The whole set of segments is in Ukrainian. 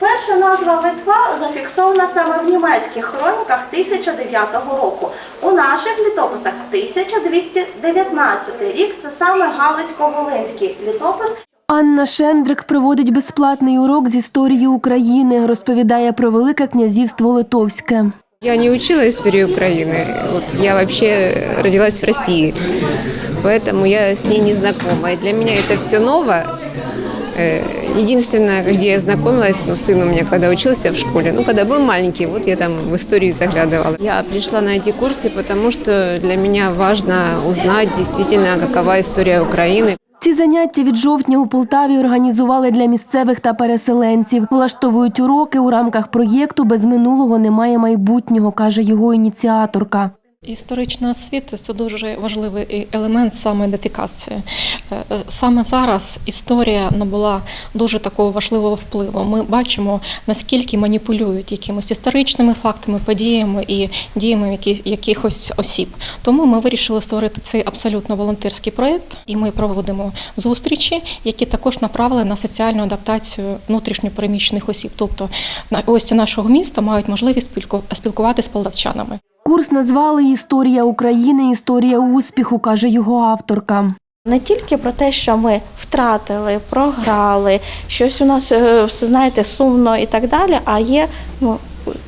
Перша назва Литва зафіксована саме в німецьких хроніках 1009 року. У наших літописах 1219 рік це саме Галицько-Волинський літопис. Анна Шендрик проводить безплатний урок з історії України, розповідає про Велике князівство Литовське. Я не учила историю Украины. Вот я вообще родилась в России, поэтому я с ней не знакома. И для меня это все ново. Э, Единственное, где я знакомилась, ну, сын у меня когда учился в школе, ну, когда был маленький, вот я там в историю заглядывала. Я пришла на эти курсы, потому что для меня важно узнать действительно, какова история Украины. Ці заняття від жовтня у Полтаві організували для місцевих та переселенців. Влаштовують уроки у рамках проєкту Без минулого немає майбутнього, каже його ініціаторка. Історична освіта це дуже важливий елемент самоідентифікації. Е, Саме зараз історія набула дуже такого важливого впливу. Ми бачимо, наскільки маніпулюють якимись історичними фактами, подіями і діями якихось осіб. Тому ми вирішили створити цей абсолютно волонтерський проєкт, і ми проводимо зустрічі, які також направлені на соціальну адаптацію внутрішньопереміщених осіб. Тобто на- гості нашого міста мають можливість спілкуватися з полтавчанами. Курс назвали Історія України, історія успіху, каже його авторка. Не тільки про те, що ми втратили, програли, щось у нас е, все знаєте сумно і так далі. А є ну,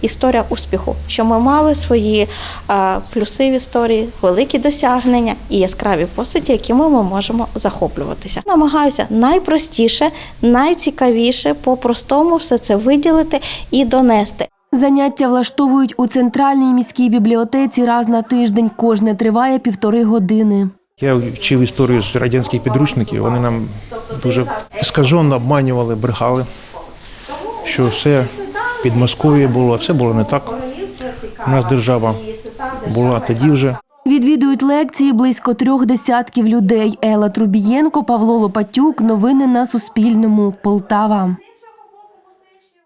історія успіху, що ми мали свої е, плюси в історії, великі досягнення і яскраві постаті, якими ми можемо захоплюватися. Намагаюся найпростіше, найцікавіше, по-простому все це виділити і донести. Заняття влаштовують у центральній міській бібліотеці раз на тиждень. Кожне триває півтори години. Я вчив історію з радянських підручників. Вони нам дуже скажено обманювали, брехали, що все під Московією було. а Це було не так. У нас держава була тоді вже. Відвідують лекції близько трьох десятків людей. Ела Трубієнко, Павло Лопатюк. Новини на Суспільному. Полтава.